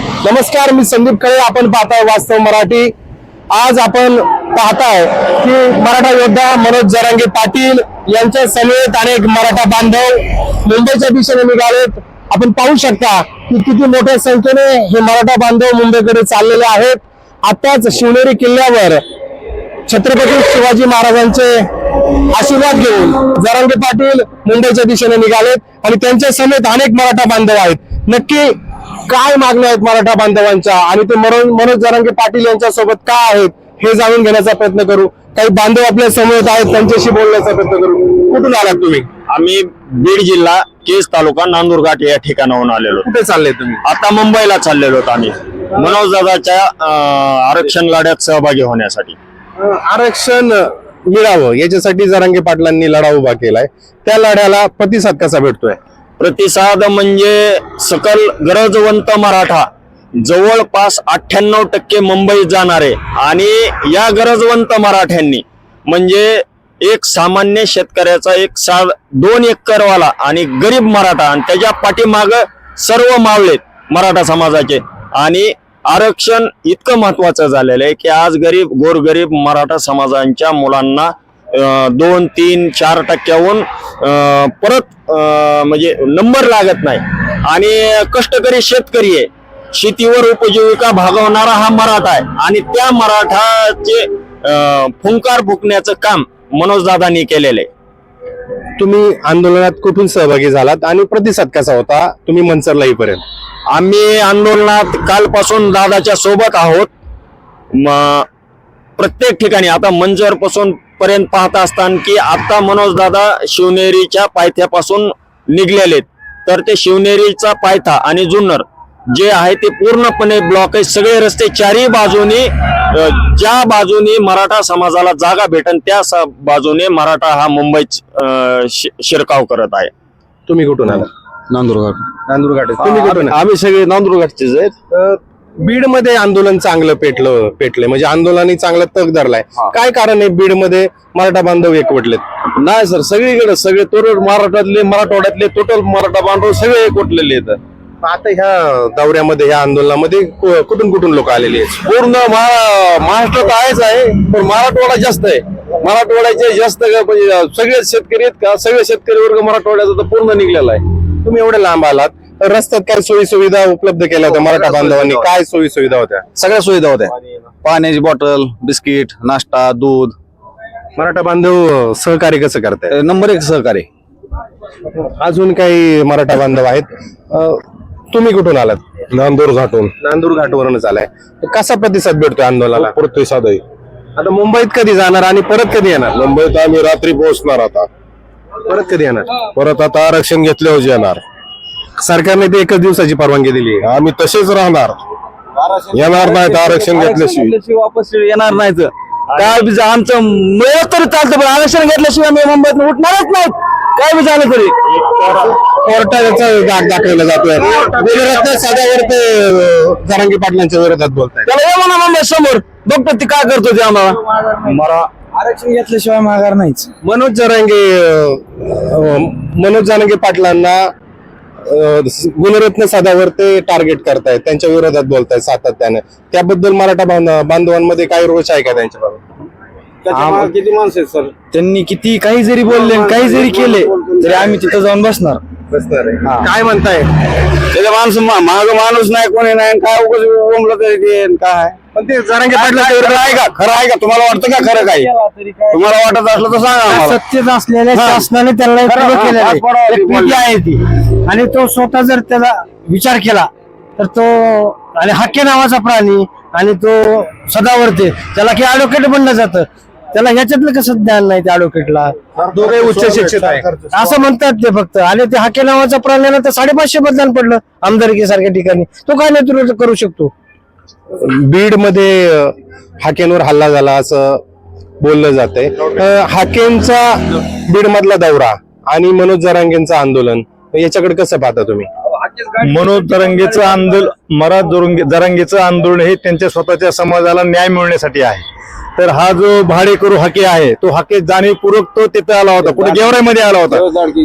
नमस्कार मी संदीप खळे. आपण पाहताय वास्तव मराठी. आज आपण पाहताय की मराठा योद्धा मनोज जरांगे पाटील यांच्या समेत अनेक मराठा बांधव मुंबईच्या दिशेने निघालेत. आपण पाहू शकता की किती मोठ्या संख्येने हे मराठा बांधव मुंबईकडे चाललेले आहेत. आताच शिवनेरी किल्ल्यावर छत्रपती शिवाजी महाराजांचे आशीर्वाद घेऊन जरांगे पाटील मुंबईच्या दिशेने निघालेत आणि त्यांच्या समेत अनेक मराठा बांधव आहेत. नक्की काय मागण्या आहेत मराठा बांधवांच्या? आणि ते मनोज मनोज जरांगे पाटील यांच्या सोबत काय आहेत? हे जाणून घेण्याचा प्रयत्न करू. काही बांधव आपल्यासमोर आहेत त्यांच्याशी बोलण्याचा प्रयत्न करू. कुठून आलात तुम्ही? आम्ही बीड जिल्हा केस तालुका नांदूरघाट या ठिकाणाहून आलेलो. कुठे चालले तुम्ही? आता मुंबईला चाललेलो आहोत आम्ही. मनोज दादाच्या आरक्षण लढ्यात सहभागी होण्यासाठी. आरक्षण मिळावं याच्यासाठी जरांगे पाटलांनी लढा उभा केलाय. त्या लढ्याला प्रतिसाद कसा भेटतोय? प्रतिसाद म्हणजे सकल गरजवंत मराठा. जवळपास अठ्ठ्याण्णव टक्के मुंबईत जाणारे आणि या गरजवंत मराठ्यांनी म्हणजे एक सामान्य शेतकऱ्याचा एक सा दोन एकरवाला आणि गरीब मराठा आणि त्याच्या पाठीमाग सर्व मावळेत मराठा समाजाचे. आणि आरक्षण इतकं महत्वाचं झालेलं आहे की आज गरीब गोरगरीब मराठा समाजांच्या मुलांना दोन तीन चार टक्क्याहून परत म्हणजे नंबर लागत नाही. आणि कष्टकरी शेतकरी आहे. शेतीवर उपजीविका भागवणारा हा मराठा आहे. आणि त्या मराठाचे फुंकार फुकण्याचं काम मनोजदादांनी केलेलं आहे. तुम्ही आंदोलनात कुठून सहभागी झालात आणि प्रतिसाद कसा होता? तुम्ही मनसरला येईपर्यंत. आम्ही आंदोलनात कालपासून दादाच्या सोबत आहोत. प्रत्येक ठिकाणी आता मंजरपासून पर्यंत पाहत असताना की आता मनोज दादा शिवनेरीच्या पायथ्यापासून निघलेले. तर ते शिवनेरीचा पायथा आणि जुन्नर जे आहे ते पूर्णपणे ब्लॉक आहे. सगळे रस्ते चारही बाजूनी ज्या बाजूनी मराठा समाजाला जागा भेटन त्या बाजूने मराठा हा मुंबईत शिरकाव करत आहे. तुम्ही कुठून आला? नांदूरघाट. नांदूरघाट. तुम्ही कुठून? आम्ही सगळे नांदूरघाटचेच आहेत. बीडमध्ये आंदोलन चांगलं पेटलं पेटले म्हणजे आंदोलनाने चांगला तग धरलाय. काय कारण आहे बीडमध्ये मराठा बांधव एकवटलेत? नाही सर. सगळीकडे सगळे तोरड महाराष्ट्रातले मराठवाड्यातले टोटल मराठा बांधव सगळे एकवटलेले आहेत. आता ह्या दौऱ्यामध्ये ह्या आंदोलनामध्ये कुठून कुठून लोक आलेली आहेत? पूर्ण महा- महाराष्ट्रात आहेच आहे पण मराठवाडा जास्त आहे. मराठवाड्याचे जास्त का म्हणजे सगळे शेतकरी आहेत का? सगळे शेतकरी वर्ग मराठवाड्याचा तर पूर्ण निघलेला आहे. तुम्ही एवढे लांब आलात. तर रस्त्यात काय सोयी सुविधा उपलब्ध केल्या होत्या मराठा बांधवांनी? काय सोयी सुविधा होत्या? सगळ्या सुविधा होत्या. पाण्याची बॉटल बिस्किट नाश्ता दूध. मराठा बांधव सहकार्य कसं करताय? नंबर एक सहकारी अजून काही मराठा बांधव आहेत? अं, तुम्ही कुठून आलात? नांदूर घाटून. नांदूर घाटवरूनच आलाय. कसा प्रतिसाद भेटतोय आंदोलनाला? प्रतिसाद आहे आता मुंबईत कधी जाणार आणि परत कधी येणार? मुंबईत आम्ही रात्री पोहोचणार आता. परत कधी येणार? परत आता आरक्षण घेतल्यावर येणार. सरकारने ते एकच दिवसाची परवानगी दिली आम्ही तसेच राहणार. येणार नाहीत आरक्षण घेतल्याशिवाय. वापस येणार नाहीत. काय बी जा- आमचं मिळत तरी चालतं पण आरक्षण घेतल्याशिवाय आम्ही मुंबईत उठणारच नाहीत. काय बी झालं तरी. कोर्टाचा दाग दाखवला जातोय. गुजरातच्या सदावर ते अं, जरांगी पाटलांच्या विरोधात बोलताय त्याला ये म्हणा मुंबई समोर. बघतो ते काय करतो ते आम्हाला. मरा आरक्षण घेतल्याशिवाय माघार नाहीच. मनोज जरांगे अं, मनोज जरांगे पाटलांना गुणरत्न सदावर ते टार्गेट करतायत. त्यांच्या विरोधात बोलतायत सातत्याने. त्याबद्दल मराठा बांध- बांधवांमध्ये काही रोष आहे का त्यांच्याबाबत किती माणसं सर? त्यांनी किती काही जरी बोलले आणि काही जरी केले तरी आम्ही तिथं जाऊन बसणार. काय म्हणताय? त्याच्या माणूस माग माणूस नाही कोणी नाही काय उगाच बोंबलं तरी काय? पण ते जरांगे विरोधात आहे का? खरं आहे का? तुम्हाला वाटतं का खरं काय तुम्हाला वाटत असलं तर सांगा आम्हाला. सत्तेत असलेल्या शासनाने त्याला खरं, पुढं हा, केलेलं आहे. एक ती पिढी आहे ती. आणि तो स्वतः जर त्याला विचार केला तर तो आणि हक्के नावाचा प्राणी आणि तो सदावर्ते त्याला की ऍडव्होकेट बनलं जातं. त्याला ह्याच्यातलं कसं ज्ञान नाही त्या ऍडव्होकेटला दोघे उच्च शिक्षित आहे. असं म्हणतात ते फक्त. आणि ते हाके नावाचा प्राण्याला तर साडेपाचशे मतदान पडलं आमदारकी सारख्या ठिकाणी. तो काय नेतृत्व करू शकतो? बीडमध्ये हाकेंवर हल्ला झाला असं बोललं जातंय. अं, हाकेंचा बीड मधला दौरा आणि मनोज जरांगेंचं आंदोलन याच्याकडे कसं पाहता तुम्ही? मनोज जरंगेचं आंदोलन मरा जरंगे जरांगेचं आंदोलन हे त्यांच्या स्वतःच्या समाजाला न्याय मिळण्यासाठी आहे. तर हा जो भाडेकरू हाके आहे तो हाके जाणीवपूर्वक तो तिथे आला होता. कुठे गेवराईमध्ये आला होता.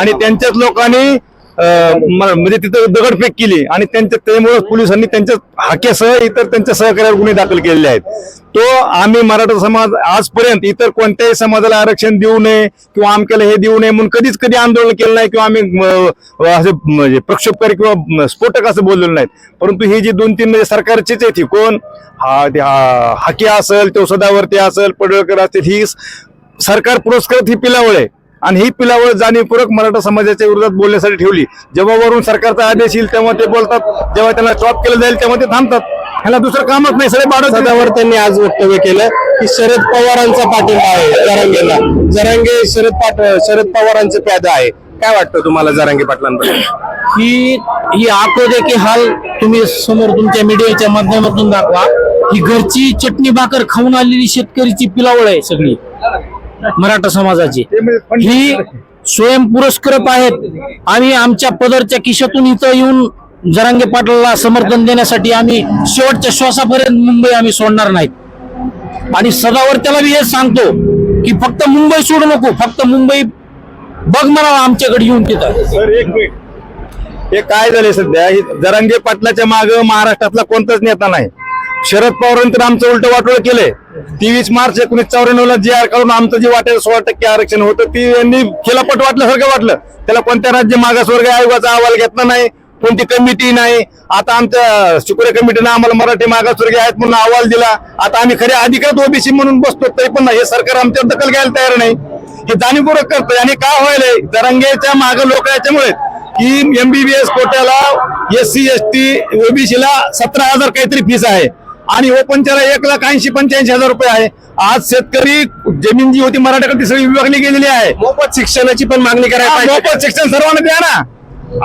आणि त्यांच्याच लोकांनी म्हणजे तिथं दगडफेक केली आणि त्यांच्या त्यामुळे पोलिसांनी त्यांच्या हाक्यासह इतर त्यांच्या सहकार्यावर गुन्हे दाखल केलेले आहेत. तो आम्ही मराठा समाज आजपर्यंत इतर कोणत्याही समाजाला आरक्षण देऊ नये किंवा आमक्याला हे देऊ नये म्हणून कधीच कधी आंदोलन केलं नाही किंवा आम्ही असे म्हणजे प्रक्षोभकारी किंवा स्फोटक असं बोललेलो नाहीत. परंतु हे जी दोन तीन म्हणजे सरकारचीच आहे कोण? हा हाकी असेल तो सदावर्ती असेल पडळकर असतील ही सरकार पुरस्कृत ही पिलावळ आहे. आणि ही पिलावळ जाणीवपूर्वक मराठा समाजाच्या विरोधात बोलण्यासाठी ठेवली. जेव्हा वरून सरकारचा आदेश येईल तेव्हा ते बोलतात. जेव्हा त्यांना स्टॉप केलं जाईल तेव्हा ते थांबतात. ह्याला दुसरं कामच नाही. सगळे बाळच सदावर त्यांनी आज वक्तव्य केलं की शरद पवारांचा पाठिंबा आहे जरांगेला. जरांगे शरद पाट शरद पवारांचे प्यादा आहे. काय वाटतं तुम्हाला जरांगे पाटलांबद्दल? ही ही आखो की हाल तुम्ही समोर तुमच्या मीडियाच्या माध्यमातून दाखवा. ही घरची चटणी भाकर खाऊन आलेली शेतकरीची पिलावळ आहे सगळी. मराठा समाजाची. ही स्वयं पुरस्कृत आहेत. आम्ही आमच्या पदरच्या खिशातून इथं येऊन जरांगे पाटलाला समर्थन देण्यासाठी आम्ही शेवटच्या श्वासापर्यंत मुंबई आम्ही सोडणार नाहीत. आणि सदावर त्याला मी हे सांगतो की फक्त मुंबई सोडू नको फक्त मुंबई बघ मला आमच्याकडे येऊन तिथं. सर एक मिनिट. हे काय झाले सध्या? ही जरांगे पाटलाच्या माग महाराष्ट्रातला कोणताच नेता नाही. शरद पवारांनी तर आमचं उलट वाटोळ केलंय. तेवीस मार्च एकोणीस चौऱ्याण्णव ला जे आर काढून आमचं जे वाटेल सोळा टक्के आरक्षण होतं ती यांनी वाटलं वाटल्यासारखं वाटलं. त्याला कोणत्या राज्य मागासवर्ग आयोगाचा अहवाल घेतला नाही कोणती कमिटी नाही. आता आमच्या शुक्रे कमिटीनं आम्हाला मराठी मागासवर्गीय आहेत म्हणून अहवाल दिला. आता आम्ही खरे अधिकृत ओबीसी म्हणून बसतो तरी पण हे सरकार आमच्यावर दखल घ्यायला तयार नाही. हे जाणीवपूर्वक करतोय आणि काय व्हायलंय? जरंगेच्या माग लोक याच्यामुळे की एमबीबीएस कोट्याला एस सी एस टी ओबीसीला सतरा हजार काहीतरी फीस आहे. आणि ओपनच्याला एक लाख ऐंशी पंच्याऐंशी हजार रुपये आहे. आज शेतकरी जमीन जी होती मराठ्याकडे ती सगळी विभागली गेलेली आहे. मोफत शिक्षणाची पण मागणी करायला मोफत शिक्षण सर्वांना द्या ना.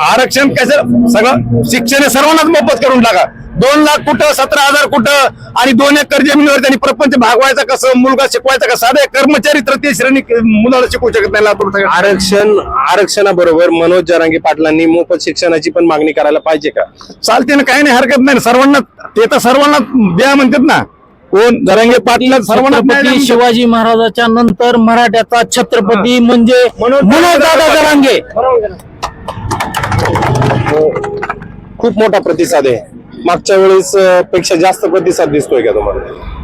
आरक्षण कसं सगळं शिक्षण सर्वांनाच मोफत करून टाका. दोन लाख कुठं सतरा हजार कुठं आणि दोन एकर जमिनीवर त्यांनी प्रपंच भागवायचा कसं मुलगा शिकवायचा कसं? साधे कर्मचारी तृतीय श्रेणी मुलाला शिकवू शकत नाही लातूर. आरक्षण आरक्षणाबरोबर मनोज जरांगे पाटलांनी मोफत शिक्षणाची पण मागणी करायला पाहिजे का? चालते ना काही नाही हरकत नाही सर्वांना ते तर सर्वांना द्या म्हणतात ना. कोण? जरांगे पाटील सर्वांना. शिवाजी महाराजाच्या नंतर मराठ्याचा छत्रपती म्हणजे मनोज दादा जरांगे. खूप मोठा प्रतिसाद आहे. मागच्या वेळेस पेक्षा जास्त प्रतिसाद दिसतोय का तुम्हाला?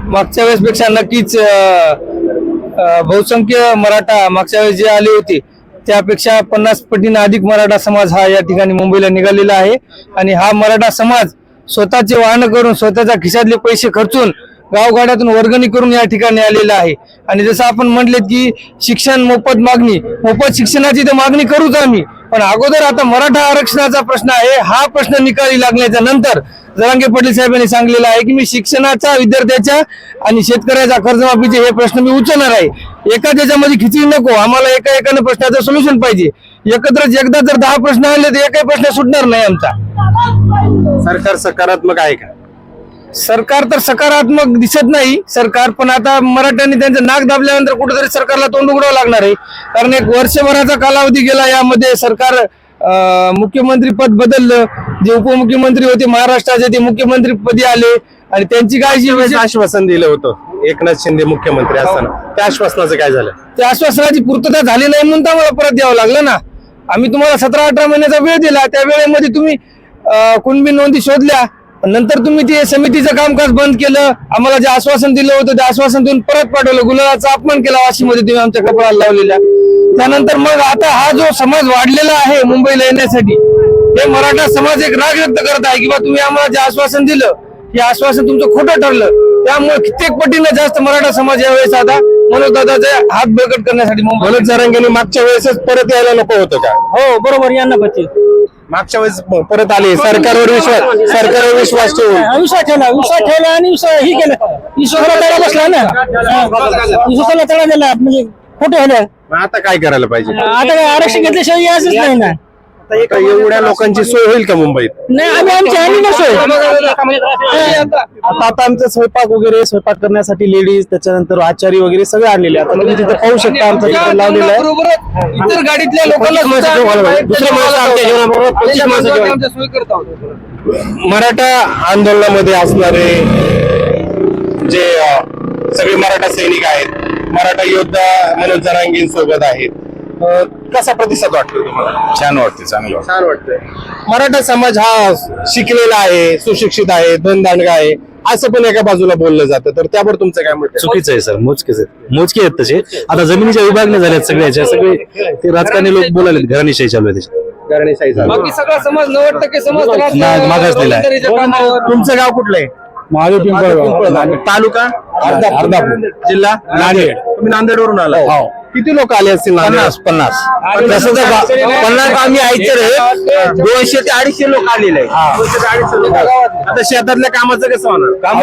मागच्या वेळेस पेक्षा नक्कीच बहुसंख्य मराठा मागच्या वेळेस जे आले होते त्यापेक्षा पन्नास पटीनं अधिक मराठा समाज हा या ठिकाणी मुंबईला निघालेला आहे. आणि हा मराठा समाज स्वतःचे वाहन करून स्वतःच्या खिशातले पैसे खर्चून गावगाड्यातून वर्गणी करून या ठिकाणी आलेला आहे. आणि जसं आपण म्हटले की शिक्षण मोफत मागणी मोफत शिक्षणाची तर मागणी करूच आम्ही. पण अगोदर आता मराठा आरक्षणाचा प्रश्न आहे हा प्रश्न निकाली लागल्याच्या नंतर जरांगे पाटील साहेबांनी सांगलेलं आहे की मी शिक्षणाचा विद्यार्थ्याच्या आणि शेतकऱ्याचा कर्जमाफीचे हे प्रश्न मी उचलणार आहे. एका त्याच्यामध्ये खिचडी नको. आम्हाला एका एकानं प्रश्नाचं सोल्युशन पाहिजे. एकत्रच एकदा जर दहा प्रश्न आले तर एकही प्रश्न सुटणार नाही आमचा. सरकार सकारात्मक आहे का? सरकार तर सकारात्मक दिसत नाही. सरकार पण आता मराठ्यांनी त्यांचं नाक दाबल्यानंतर कुठेतरी सरकारला तोंड उघडावं लागणार आहे. कारण एक वर्षभराचा कालावधी गेला यामध्ये सरकार मुख्यमंत्री पद बदललं जे उपमुख्यमंत्री होते महाराष्ट्राचे ते मुख्यमंत्री पदी आले आणि त्यांची काळजी आश्वासन दिलं होतं. एकनाथ शिंदे मुख्यमंत्री असताना. त्या आश्वासनाचं काय झालं? त्या आश्वासनाची पूर्तता झाली नाही म्हणून तर आम्हाला परत द्यावं लागलं ना. आम्ही तुम्हाला सतरा अठरा महिन्याचा वेळ दिला त्या वेळेमध्ये तुम्ही कुणबी नोंदी शोधल्या. नंतर तुम्ही ते समितीचं कामकाज बंद केलं आम्हाला जे आश्वासन दिलं होतं ते आश्वासन देऊन परत पाठवलं. गुन्ह्याचा अपमान केला वाशीमध्ये तुम्ही आमच्या कपड्याला लावलेल्या. त्यानंतर मग आता हा जो समाज वाढलेला आहे मुंबईला येण्यासाठी हे मराठा समाज एक राग व्यक्त करत आहे किंवा तुम्ही आम्हाला जे आश्वासन दिलं हे आश्वासन तुमचं खोटं ठरलं. त्यामुळे कित्येक पटीनं जास्त मराठा समाज यावेळेस आता मनोज दादाचे हात बळकट करण्यासाठी मुंबई मनोज जरांगेंनी मागच्या वेळेसच परत यायला नको होतं का? हो बरोबर यांना बच्चे मागच्या वेळेस परत आले. सरकारवर विश्वास सरकारवर विश्वास ठेवून. विश्वास ठेवला विश्वास ठेवला आणि विश्वास ही केलं. विश्वासाला तळा बसला ना. हा. विश्वासाला तळा दिला म्हणजे खोटे झालं. मग आता काय करायला पाहिजे? आता काय आरक्षण घेतल्याशिवाय यायचंच नाही ना. आता एवढ्या लोकांची सोय होईल का मुंबईत? नाही आम्ही आमची आम्ही नसोय आता आता आमचं स्वयंपाक वगैरे स्वयंपाक करण्यासाठी लेडीज त्याच्यानंतर आचारी वगैरे सगळे आणलेले. आता तुम्ही तिथे पाहू शकता आमचं तिथे लावलेलं आहे. इतर गाडीतल्या लोकांना. दुसऱ्या माणसं आमच्या जेवणाबरोबर पंचवीस माणसं जेवण. आमच्या सोयी करत आहोत मराठा आंदोलनामध्ये असणारे जे सगळे मराठा सैनिक आहेत मराठा योद्धा मनोज जरांगीं सोबत आहेत. कसा प्रतिसाद वाटतो तुम्हाला? छान वाटते चांगलं वाटतं. छान वाटतंय. मराठा समाज हा शिकलेला आहे सुशिक्षित आहे धनदांडगा आहे असं पण एका बाजूला बोललं जातं. तर त्यावर तुमचं काय मत आहे? चुकीचं आहे सर. मोजकेच आहेत. मोजके आहेत तसे. आता जमिनीच्या विभागण्या झाल्यात सगळ्याच्या सगळे ते राजकारणी लोक बोलायले घराणीशाही चालू आहे त्याच्यात घराणेशाही चालू. बाकी सगळा समाज नव्वद टक्के समाज राष्ट्र- नाही, मागासलेला आहे. रोजंदारीच्या कामावर. तुमचं गाव कुठलं आहे? महादेव पिंपळगाव. तालुका? अर्धापूर. जिल्हा? नांदेड. तुम्ही नांदेडवरून आला किती लोक आले असतील पन्नास पन्नास. तसं तर पन्नास आम्ही आयचे रे दोनशे ते अडीचशे लोक आलेले आहे दोनशे ते अडीचशे लोक आले. आता शेतातल्या कामाचं कसं होणार? काम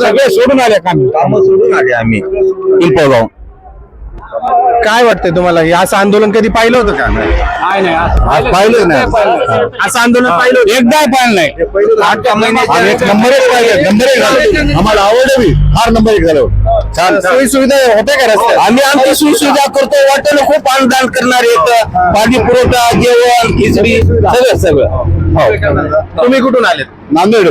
सगळे सोडून आले काम काम सोडून आले आम्ही. पिंपळगाव काय वाटतंय तुम्हाला? हे असं आंदोलन कधी पाहिलं होतं का? आज पाहिलं नाही. असं आंदोलन पाहिलं होतं? एकदा पाहिलं नाही. एक नंबर एक पाहिजे नंबर एक झालं. आम्हाला आवडलं फार नंबर एक झालं. छान सोयी सुविधा होत्या का रस्त्यात? आम्ही आमची सुविधा करतो वाटेल खूप अनुदान करणार येत पाणी पुरवठा जेवण खिचडी सगळं सगळं. हो. तुम्ही कुठून आलेत? नांदेड.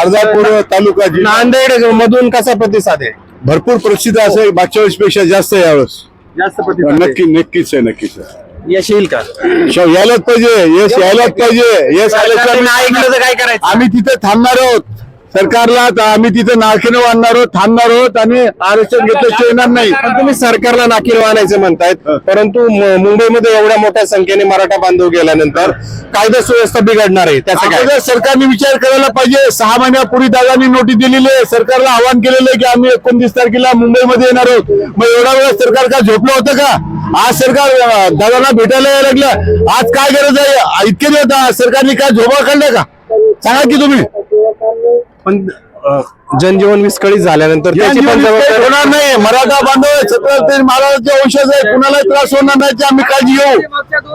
अर्धापूर तालुका जिल्हा. नांदेड मधून कसा प्रतिसाद आहे? भरपूर प्रसिद्ध असेल. मागच्या वेळेस पेक्षा जास्त आहे यावेळेस. जास्त प्रतिसाद. नक्की नक्कीच आहे नक्कीच आहे. यश येईल का? शो यायलाच पाहिजे यश यायलाच पाहिजे. यश आल्याचं नाही ऐकलं तर काय करायचं? आम्ही तिथे थांबणार आहोत. सरकारला आम्ही तिथे नाळकेनं वाढणार आहोत थांबणार आहोत आणि आरक्षण घेतल्याशिवाय येणार नाही. पण तुम्ही सरकारला नाकील आणायचं म्हणतायत. परंतु मु- मुंबईमध्ये एवढ्या मोठ्या संख्येने मराठा बांधव गेल्यानंतर कायदा सुव्यवस्था बिघडणार आहे. त्याचं सरकारने विचार करायला पाहिजे. सहा महिन्यापूर्वी दादांनी नोटीस दिलेली आहे. सरकारला आवाहन केलेलं आहे की आम्ही एकोणतीस तारखेला मुंबईमध्ये येणार आहोत. मग एवढा वेळ सरकार का झोपलं होतं का? आज सरकार दादांना भेटायला यायला लागलं. आज काय गरज आहे? इतके दिवस सरकारने काय झोपा काढलं का? सांगा की तुम्ही. पण जनजीवन विस्कळीत झाल्यानंतर त्याची पण जबाबदारी होणार नाही मराठा बांधव छत्रपती महाराजांचे वंशज आहे कुणालाही त्रास होणार नाही आम्ही काळजी घेऊ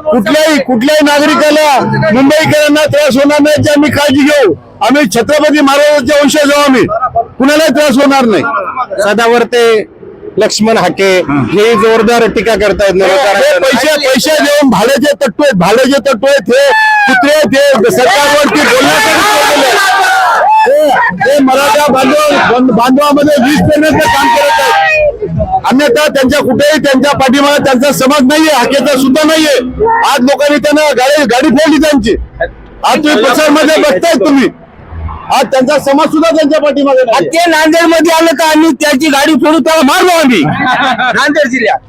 कुठल्याही कुठल्याही नागरिकाला मुंबईकरांना त्रास होणार नाही आम्ही काळजी घेऊ आम्ही छत्रपती महाराजांचे वंशज आहोत आम्ही कुणालाही त्रास होणार नाही सदावर ते लक्ष्मण हाके हे जोरदार टीका करतायत हे. पैसे पैसे देऊन भाड्याचे तत्व आहेत भाड्याचे तत्व आहेत हे कुत्रे आहेत, हे सरकारवरती बोलण्यासाठी हे- हे मराठा बांधव बांध- बांधवामध्ये वीज पेरण्याचं काम करत आहेत अन्यथा त्यांच्या कुठेही त्यांच्या पाठीमागे त्यांचा समाज नाहीये हाकेचा सुद्धा नाहीये. आज लोकांनी त्यांना गाडी गाडी फोडली त्यांची. आज तुम्ही प्रचारमध्ये बघताय तुम्ही. आज त्यांचा समाज सुद्धा त्यांच्या पाठीमागे नाहीये. ते नांदेडमध्ये आलं का आम्ही त्याची गाडी फोडू त्याला मारलो आम्ही. नांदेड जिल्ह्यात.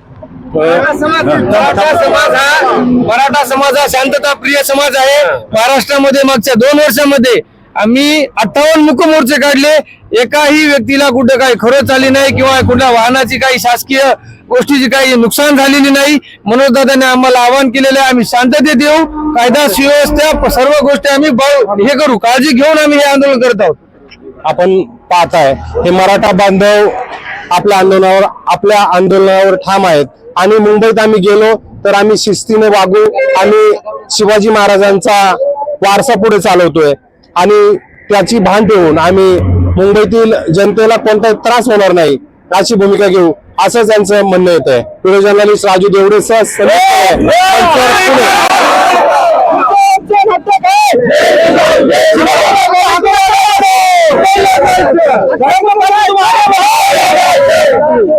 मराठा समाज हा मराठा समाज हा शांतता प्रिय समाज आहे. महाराष्ट्रामध्ये मागच्या दोन वर्षामध्ये आम्ही अठ्ठावन्न मुकमोर्चे काढले. एकाही व्यक्तीला कुठं काही खरंच आली नाही किंवा कुठल्या वाहनाची काही शासकीय गोष्टीची काही नुकसान झालेली नाही. मनोज दादाने आम्हाला आवाहन केलेलं आहे आम्ही शांततेत देऊ. कायदा सुव्यवस्था सर्व गोष्टी आम्ही हे करू. काळजी घेऊन आम्ही हे आंदोलन करत आहोत. आपण पाहताय हे मराठा बांधव आपल्या आंदोलनावर आपल्या आंदोलनावर ठाम आहेत. आणि मुंबईत आम्ही गेलो तर आम्ही शिस्तीने वागू. आणि शिवाजी महाराजांचा वारसा पुढे चालवतोय. आणि त्याची भान ठेवून आम्ही मुंबईतील जनतेला कोणता त्रास होणार नाही अशी भूमिका घेऊ असं त्यांचं म्हणणं येत आहे व्हिडिओ जर्नलिस्ट राजू देवडे सह